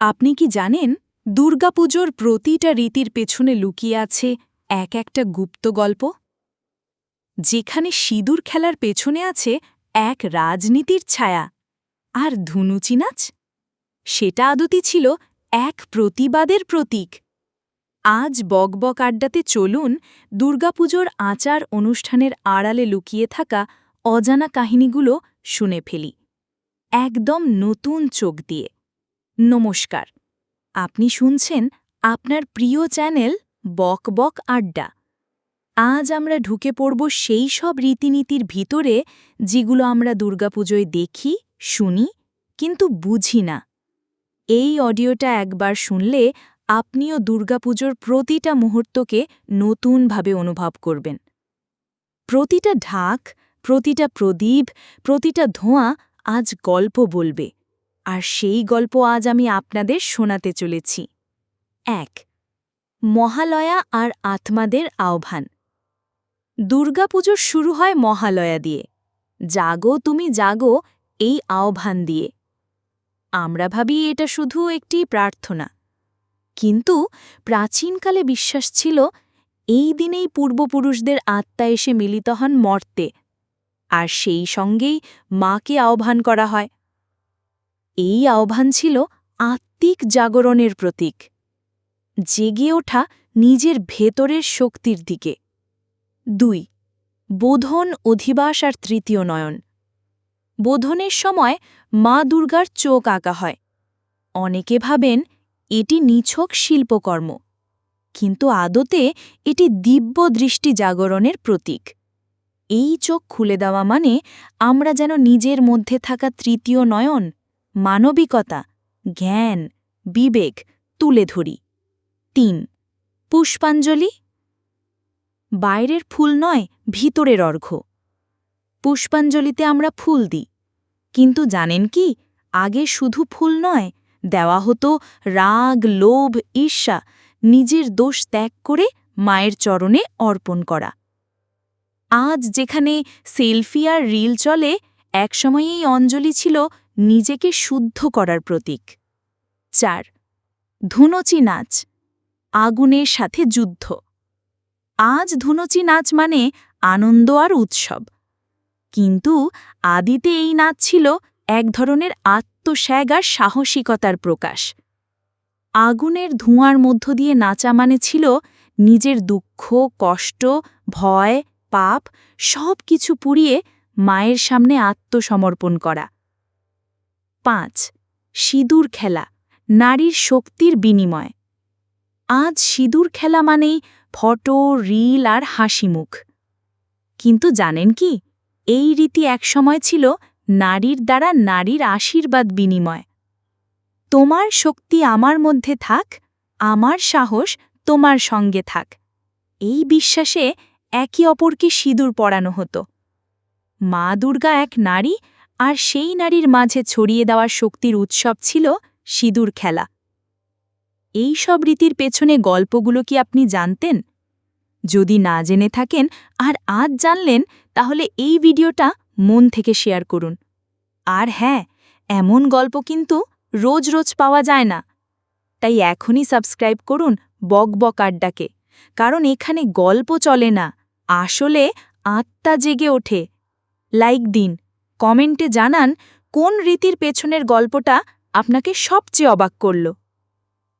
আপনি কি জানেন, দুর্গাপুজোর প্রতিটা রীতির পেছনে লুকিয়ে আছে এক একটা গুপ্ত গল্প? যেখানে সিঁদুর খেলার পেছনে আছে এক রাজনীতির ছায়া। আর ধুনুচি নাচ? সেটা আদতি ছিল এক প্রতিবাদের প্রতীক। আজ বকবক আড্ডাতে চলুন দুর্গাপুজোর আচার অনুষ্ঠানের আড়ালে লুকিয়ে থাকা অজানা কাহিনীগুলো শুনে ফেলি। একদম নতুন চোখ দিয়ে। নমস্কার। আপনি শুনছেন আপনার প্রিয় চ্যানেল বক বক আড্ডা। আজ আমরা ঢুকে পড়ব সেই সব রীতিনীতির ভিতরে যেগুলো আমরা দুর্গাপুজোয় দেখি, শুনি, কিন্তু বুঝি না। এই অডিওটা একবার শুনলে আপনিও দুর্গাপুজোর প্রতিটা মুহূর্তকে নতুনভাবে অনুভব করবেন। প্রতিটা ঢাক, প্রতিটা প্রদীপ, প্রতিটা ধোঁয়া আজ গল্প বলবে। আর সেই গল্প আজ আমি আপনাদের শোনাতে চলেছি। এক, মহালয়া আর আত্মাদের আহ্বান। দুর্গাপুজো শুরু হয় মহালয়া দিয়ে। জাগো তুমি, জাগো এই আহ্বান দিয়ে। আমরা ভাবি এটা শুধু একটি প্রার্থনা। কিন্তু প্রাচীনকালে বিশ্বাস ছিল এই দিনেই পূর্বপুরুষদের আত্মা এসে মিলিত হন মর্তে। আর সেই সঙ্গেই মাকে আহ্বান করা হয়। এই আহ্বান ছিল আত্মিক জাগরণের প্রতীক। জেগে ওঠা নিজের ভেতরের শক্তির দিকে। দুই, বোধন অধিবাস আর তৃতীয় নয়ন। বোধনের সময় মা দুর্গার চোখ আঁকা হয়। অনেকে ভাবেন এটি নিছক শিল্পকর্ম, কিন্তু আদতে এটি দিব্য দৃষ্টি জাগরণের প্রতীক। এই চোখ খুলে দেওয়া মানে আমরা যেন নিজের মধ্যে থাকা তৃতীয় নয়ন মানবিকতা, জ্ঞান, বিবেক তুলে ধরি। তিন, পুষ্পাঞ্জলি। বাইরের ফুল নয়, ভিতরের অর্ঘ্য পুষ্পাঞ্জলিতে আমরা ফুল দিই। কিন্তু জানেন কি, আগে শুধু ফুল নয়, দেওয়া হতো রাগ, লোভ, ঈর্ষা, নিজের দোষ ত্যাগ করে মায়ের চরণে অর্পণ করা। আজ যেখানে সেলফি আর রিল চলে একসময় এই অঞ্জলি ছিল নিজেকে শুদ্ধ করার প্রতীক। চার, ধুনচি নাচ, আগুনের সাথে যুদ্ধ। আজ ধুনচি নাচ মানে আনন্দ আর উৎসব। কিন্তু আদিতে এই নাচ ছিল এক ধরনের আত্মস্যাগ আর সাহসিকতার প্রকাশ। আগুনের ধোঁয়ার মধ্য দিয়ে নাচা মানে ছিল নিজের দুঃখ, কষ্ট, ভয়, পাপ সব কিছু পুড়িয়ে মায়ের সামনে আত্মসমর্পণ করা। পাঁচ, সিঁদুর খেলা, নারীর শক্তির বিনিময়। আজ সিঁদুর খেলা মানেই ফটো, রিল আর হাসিমুখ। কিন্তু জানেন কি, এই রীতি একসময় ছিল নারীর দ্বারা নারীর আশীর্বাদ বিনিময়। তোমার শক্তি আমার মধ্যে থাক, আমার সাহস তোমার সঙ্গে থাক। এই বিশ্বাসে একে অপরকে সিঁদুর পরানো হতো। মা দুর্গা এক নারী আর সেই নারীর মাঝে ছড়িয়ে দেওয়ার শক্তির উৎসব ছিল সিঁদুর খেলা। এই সব রীতির পেছনে গল্পগুলো কি আপনি জানতেন? যদি না জেনে থাকেন আর আজ জানলেন, তাহলে এই ভিডিওটা মন থেকে শেয়ার করুন। আর হ্যাঁ এমন গল্প কিন্তু রোজ রোজ পাওয়া যায় না। তাই এখনই সাবস্ক্রাইব করুন বক বক আড্ডাকে, কারণ এখানে গল্প চলে না, আসলে আত্মা জেগে ওঠে। লাইক দিন। কমেন্টে জানান কোন রীতির পেছনের গল্পটা আপনাকে সবচেয়ে অবাক করল।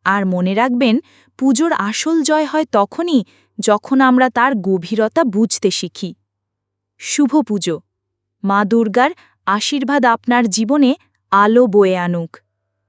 আর মনে রাখবেন, পুজোর আসল জয় হয় তখনই যখন আমরা তার গভীরতা বুঝতে শিখি। শুভ পুজো। মা দুর্গার আশীর্বাদ আপনার জীবনে আলো বয়ে আনুক।